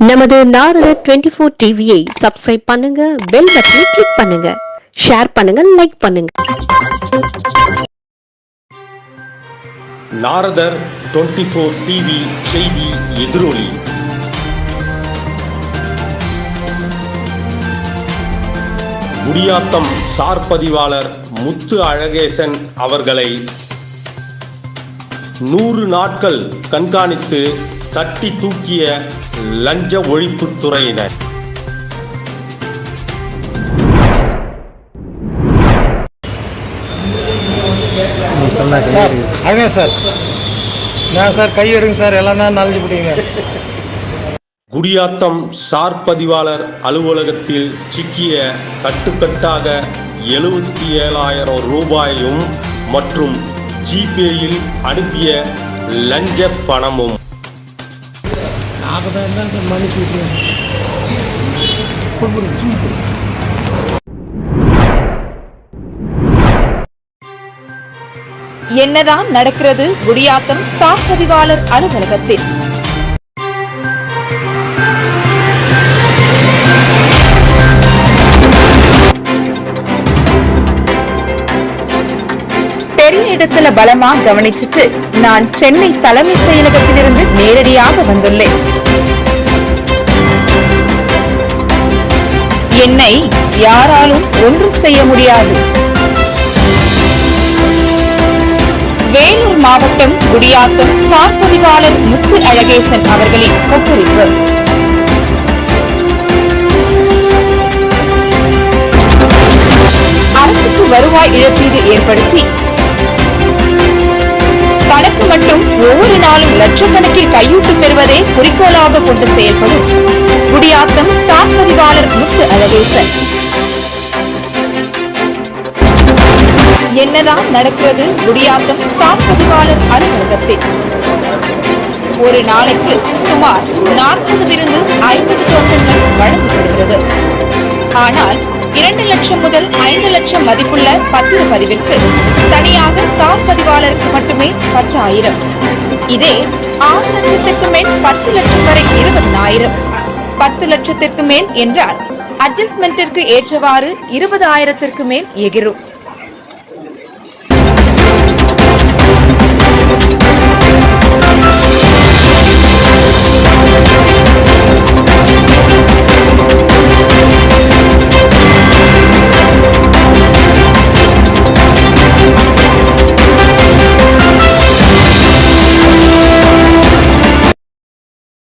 நமது Narada twenty four டிவியை subscribe பண்ணுங்க பெல் பட்டனை கிளிக் பண்ணுங்க ஷேர் பண்ணுங்க லைக் பண்ணுங்க. நாரதர் டுவெண்ட்டி ஃபோர் டிவி செய்தி எதிரொலி. குடியாத்தம் சார் பதிவாளர் முத்து அழகேசன் அவர்களை நூறு நாட்கள் கண்காணித்து தட்டி தூக்கிய லஞ்ச ஒழிப்புத்துறையினர் அழகா சார். நான் சார் கை எடுங்க சார். எல்லாம் போட்டீங்க குடியாத்தம் சார் பதிவாளர் அலுவலகத்தில் சிக்கிய கட்டுக்கட்டாக எழுபத்தி ஏழாயிரம் ரூபாயும் மற்றும் ஜிபேயில் அனுப்பிய லஞ்ச பணமும். நாற்பதாயிரம் தான் சார் மன்னிச்சு விட்டுருங்க என்னதான் நடக்கிறது குடியாத்தம் சாப்பதிவாளர் அலுவலகத்தில். பெரிய இடத்துல பலமா கவனிச்சுட்டு நான் சென்னை தலைமை செயலகத்திலிருந்து நேரடியாக வந்துள்ளேன். என்னை யாராலும் ஒன்றும் செய்ய முடியாது. வேலூர் மாவட்டம் குடியாத்தம் சார் பதிவாளர் முத்து அழகேசன் அவர்களின் கொப்பரிப்பு அரசுக்கு வருவாய் இழப்பீடு ஏற்படுத்தி தனக்கு மட்டும் ஒவ்வொரு நாளும் லட்சக்கணக்கில் கையூட்டு பெறுவதே குறிக்கோளாக கொண்டு செயல்படும் குடியாத்தம் முத்து என்னதான் நடக்கிறது குடியாத்தம் காப்பதிவாளர் அலுவலகத்தில். ஒரு நாளைக்கு சுமார் நாற்பதிலிருந்து ஐம்பது டோக்கன்கள் வழங்கப்படுகிறது. ஆனால் இரண்டு லட்சம் முதல் ஐந்து லட்சம் மதிப்புள்ள பத்திரப்பதிவிற்கு தனியாக சாப்பதிவாளருக்கு மட்டுமே பத்தாயிரம். இதே ஆறு லட்சத்திற்கு மேல் பத்து லட்சம் வரை இருபதாயிரம் பத்து லட்சத்திற்கு மேல் என்றால் அட்ஜஸ்ட்மெண்ட்டிற்கு ஏற்றவாறு இருபது ஆயிரத்திற்கு மேல் எகிரும்.